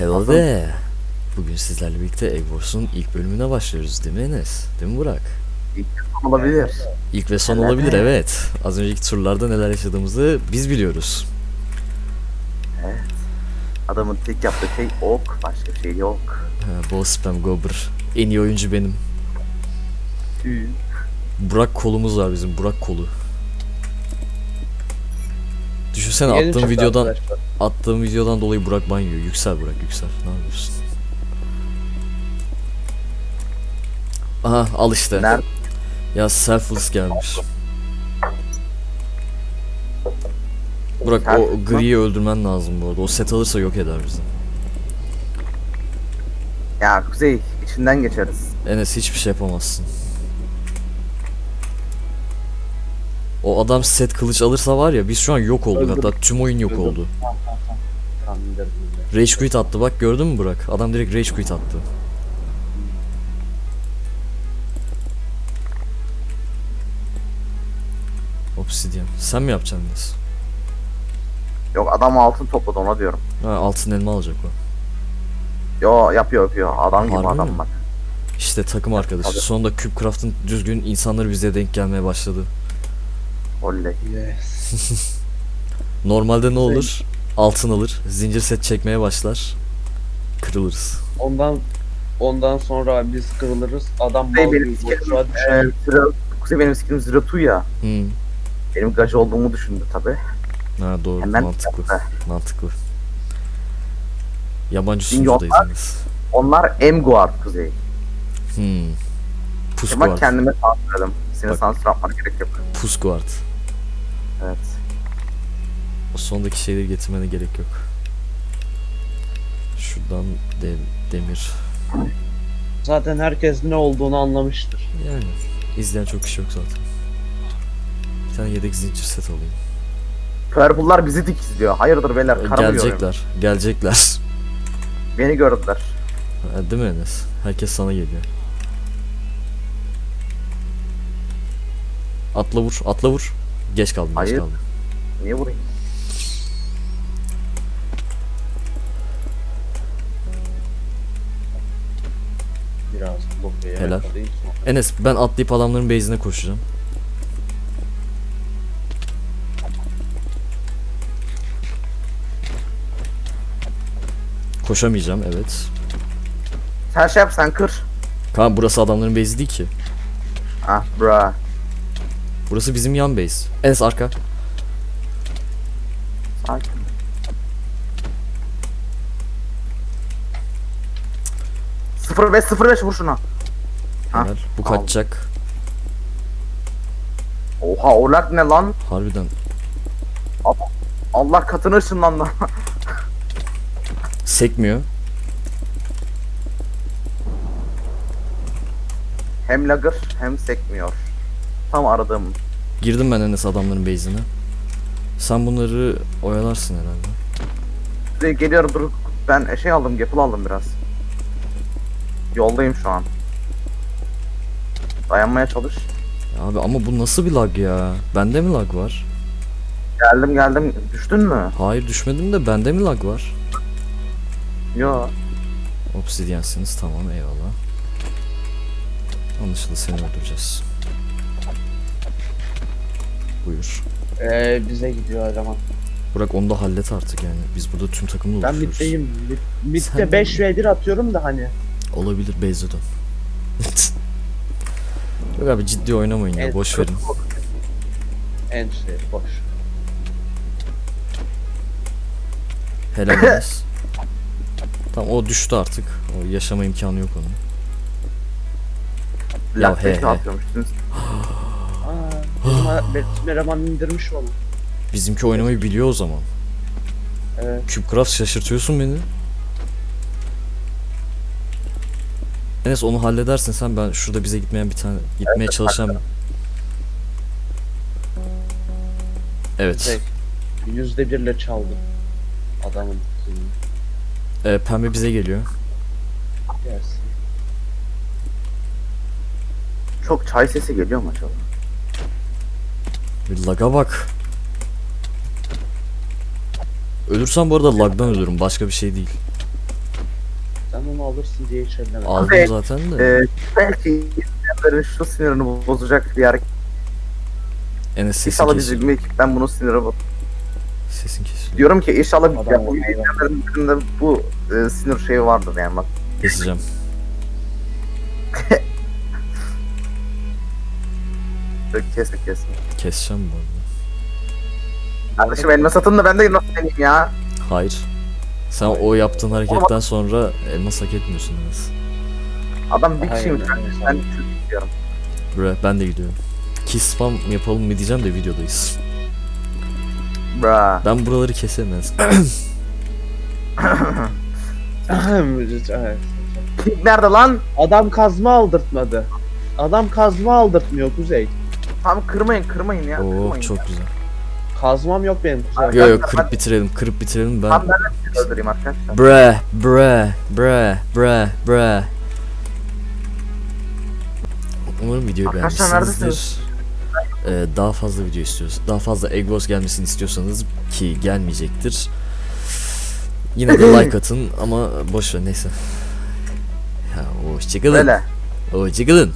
Hello there. Bugün sizlerle birlikte Eggwars'un ilk bölümüne başlıyoruz değil mi Enes? Değil mi Burak? olabilir. İlk ve son Evet. olabilir evet. Az önceki turlarda neler yaşadığımızı biz biliyoruz. Adamın tek yaptığı şey ok, başka bir şey yok. Ha, bol spam gobber. En iyi oyuncu benim. Burak kolumuz var bizim Burak kolu. Düşünsene Yeni attığım videodan arkadaşlar. attığım videodan dolayı Burak ban yiyor. Yüksel Burak yüksel. Ne yapıyorsun? Aha al işte. Nerede? Ya selfless gelmiş. Burak o griyi öldürmen lazım bu arada. O set alırsa yok eder bizi. Ya Kuzey, içinden geçeriz. Enes hiçbir şey yapamazsın. O adam set kılıç alırsa var ya biz şu an yok olduk Öldüm. hatta tüm oyun yok Öldüm. oldu. Tamam, indirdim, indirdim. Rage quit attı bak gördün mü Burak? Adam direkt rage quit attı. Obsidian. Sen mi yapacaksın Enes? Yok adam altın topladı ona diyorum. Ha altın elma alacak o. Yo yapıyor yapıyor. Adam gibi Harbi adam mi? bak. İşte takım arkadaşı. Sonunda Cubecraft'ın düzgün insanları bize denk gelmeye başladı. Oley. Yes. Normalde ne olur? Altın alır, zincir set çekmeye başlar. Kırılırız. Ondan ondan sonra biz kırılırız. Adam Kuzey benim boşluğa düşer. Ee, sıra, Kuzey benim skinim Ziratu ya. Hmm. Benim gacı olduğumu düşündü tabi. Ha doğru Hemen mantıklı. yaptı. Mantıklı. Yabancı sunucudayız onlar- Enes. Onlar M-Guard Kuzey. Hmm. Ama Pusguard. kendime sansürledim. Senin Bak. sansür yapmana gerek yok. Pusguard. Evet. O sondaki şeyleri getirmene gerek yok. Şuradan de- demir. Zaten herkes ne olduğunu anlamıştır. Yani izleyen çok kişi yok zaten. Bir tane yedek zincir set alayım. Purple'lar bizi dik izliyor. Hayırdır beyler karamıyor. Gelecekler. Gelecekler. Beni gördüler. Ha, Değil mi Enes? Herkes sana geliyor. Atla vur, atla vur. Geç kaldım, geç Hayır. kaldım. Niye vurayım? Biraz blokaya Helal. Enes ben atlayıp adamların base'ine koşacağım. Koşamayacağım evet. Sen şey yap sen kır. Kaan burası adamların base'i değil ki. Ah bra. Burası bizim yan base. Enes arka. Sakin. Sıfır beş sıfır beş vur şuna. Ha, Helal. Bu kaçacak. Oha orlak ne lan? Harbiden. Allah katını ışınlandı. Sekmiyor. hem lagır hem sekmiyor. Tam aradığım. Girdim ben Enes adamların base'ine. Sen bunları oyalarsın herhalde. Geliyorum dur. Ben şey aldım, gapple aldım biraz. Yoldayım şu an. Dayanmaya çalış. Ya abi ama bu nasıl bir lag ya? Bende mi lag var? Geldim geldim. Düştün mü? Hayır düşmedim de bende mi lag var? Yo. Obsidiyansınız tamam eyvallah. Anlaşıldı seni öldüreceğiz. Buyur. Ee, bize gidiyor eleman. Burak onu da hallet artık yani. Biz burada tüm takımla Ben oluşuyoruz. middeyim. Mid, Sen- midde 5 v 1 atıyorum da hani. Olabilir base'e dön. Yok abi ciddi oynamayın ya boş verin. En şey boş. Helal. Tamam o düştü artık. O yaşama imkanı yok onun. Ya he, he. Aa, indirmiş onu. Bizimki oynamayı biliyor o zaman. Evet. Cubecraft şaşırtıyorsun beni. Enes onu halledersin sen ben şurada bize gitmeyen bir tane gitmeye çalışan Evet. Şey, Yüzde birle çaldı. Adamın. Ee, pembe bize geliyor. Gelsin. Çok çay sesi geliyor mu acaba? Laga bak. Ölürsem bu arada lagdan ölürüm başka bir şey değil. Sen onu alırsın diye hiç ellemedim. Aldım Abi, zaten de. Ee, belki izleyenlerin şu sinirini bozacak bir hareket. Enes sesin İnşallah biz kesiliyor. ekipten bunu siniri boz. Sesin kesiliyor. Diyorum ki inşallah Adam bu oldu, izleyenlerin birinde bu e, sinir şeyi vardır yani bak. Keseceğim. Kesme kesme. Keseceğim bu arada. Kardeşim elma satın da ben de nasıl deneyim ya? Hayır. Sen o yaptığın hareketten sonra elmas hak etmiyorsun Enes. Adam bir Hayır, kişiymiş. Ben, hayır, ben hayır. Türk diyorum. Bre ben de gidiyorum. Kiss spam yapalım mı diyeceğim de videodayız. Bra. Ben buraları keserim Enes. Evet. Nerede lan? Adam kazma aldırtmadı. Adam kazma aldırtmıyor Kuzey. Tamam kırmayın kırmayın ya. Oo kırmayın çok ya. güzel. Kazmam yok benim Kuzey. Yo yo kırıp bitirelim kırıp bitirelim ben. Tamam ben de sizi öldüreyim arkadaşlar. Bre bre bre bre bre. Umarım videoyu Arkadaşlar beğenmişsinizdir. Ee, daha fazla video istiyoruz. Daha fazla Wars gelmesini istiyorsanız ki gelmeyecektir. Yine de like atın ama boş ver neyse. Ya hoşçakalın. Böyle. Hoşçakalın.